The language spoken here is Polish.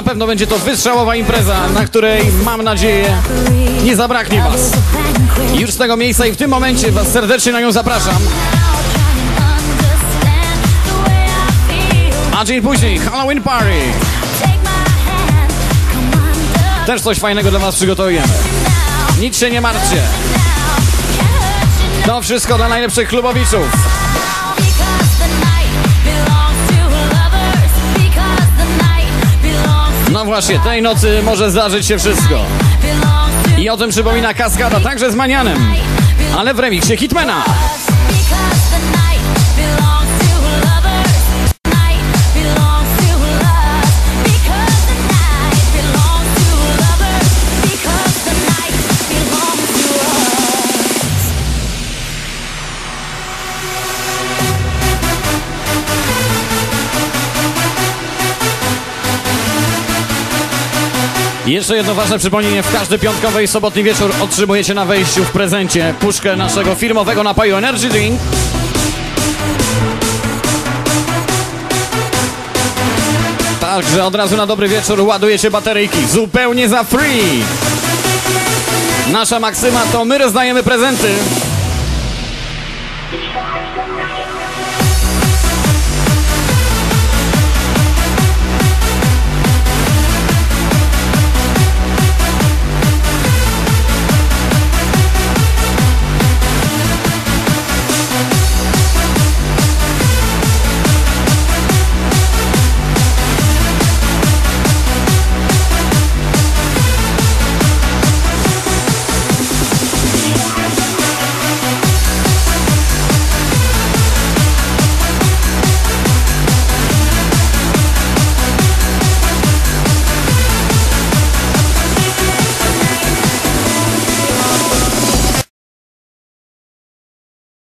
Na pewno będzie to wystrzałowa impreza, na której mam nadzieję nie zabraknie Was. Już z tego miejsca i w tym momencie Was serdecznie na nią zapraszam. A dzień później Halloween Party. Też coś fajnego dla Was przygotujemy. Nic się nie martwcie. To wszystko dla najlepszych klubowiczów. Właśnie, tej nocy może zdarzyć się wszystko. I o tym przypomina Kaskada, także z Manianem, ale w remiksie Hitmana. Jeszcze jedno ważne przypomnienie. W każdy piątkowy i sobotni wieczór otrzymujecie na wejściu w prezencie puszkę naszego firmowego napoju Energy Drink. Także od razu na dobry wieczór ładujecie bateryjki zupełnie za free. Nasza maksyma to my rozdajemy prezenty.